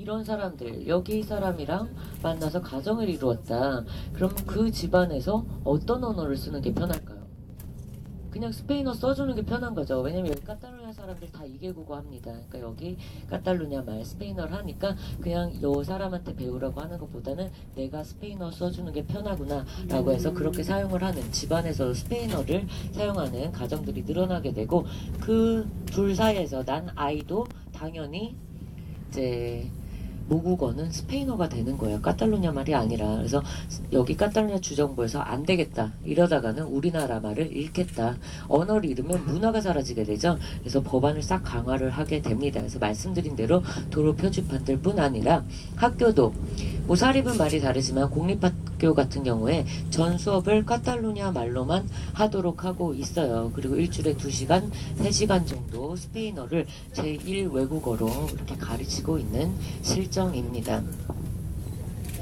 이런 사람들 여기 사람이랑 만나서 가정을 이루었다. 그럼 그 집안에서 어떤 언어를 쓰는 게 편할까요? 그냥 스페인어 써주는 게 편한 거죠. 왜냐면 여기 카탈루냐 사람들 다 이개국어 합니다. 그러니까 여기 카탈루냐 말 스페인어를 하니까 그냥 요 사람한테 배우라고 하는 것보다는 내가 스페인어 써주는 게 편하구나라고 해서 그렇게 사용을 하는 집안에서 스페인어를 사용하는 가정들이 늘어나게 되고 그 둘 사이에서 난 아이도 당연히 이제 모국어는 스페인어가 되는 거예요. 카탈루냐 말이 아니라. 그래서 여기 카탈루냐 주정부에서 안 되겠다. 이러다가는 우리나라 말을 잃겠다. 언어를 잃으면 문화가 사라지게 되죠. 그래서 법안을 싹 강화를 하게 됩니다. 그래서 말씀드린 대로 도로 표지판들 뿐 아니라 학교도 뭐 사립은 말이 다르지만 공립학교 같은 경우에 전 수업을 카탈루냐 말로만 하도록 하고 있어요. 그리고 일주일에 2시간, 3시간 정도 스페인어를 제1 외국어로 이렇게 가르치고 있는 실정입니다.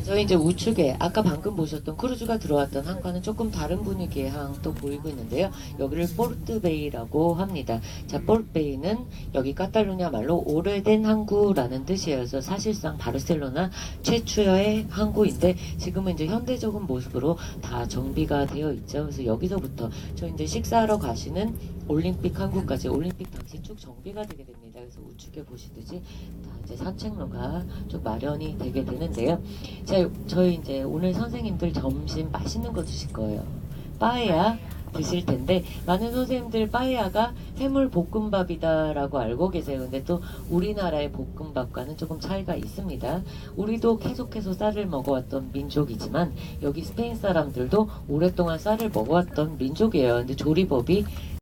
저희 이제 우측에 아까 방금 보셨던 크루즈가 들어왔던 항과는 조금 다른 분위기의 항도 보이고 있는데요. 여기를 포르트베이라고 합니다. 자, 포르트베이는 여기 카탈루냐 말로 오래된 항구라는. 그래서 사실상 바르셀로나 최초의 항구인데 지금은 이제 현대적인 모습으로 다 정비가 되어 있죠. 그래서 여기서부터 저 이제 식사하러 가시는 올림픽 항구까지 올림픽 당시 쭉 정비가 되게 됩니다. 그래서 우측에 보시듯이 다 이제 산책로가 쭉 마련이 되게 되는데요. 자, 저희 이제 오늘 선생님들 점심 맛있는 거 드실 거예요. 빠에야 드실 텐데 많은 선생님들 빠에야가 해물 볶음밥이다라고 알고 계세요. 근데 또 우리나라의 볶음밥과는 조금 차이가 있습니다. 우리도 계속해서 쌀을 먹어왔던 민족이지만 여기 스페인 사람들도 오랫동안 쌀을 먹어왔던 민족이에요. 근데 조리법이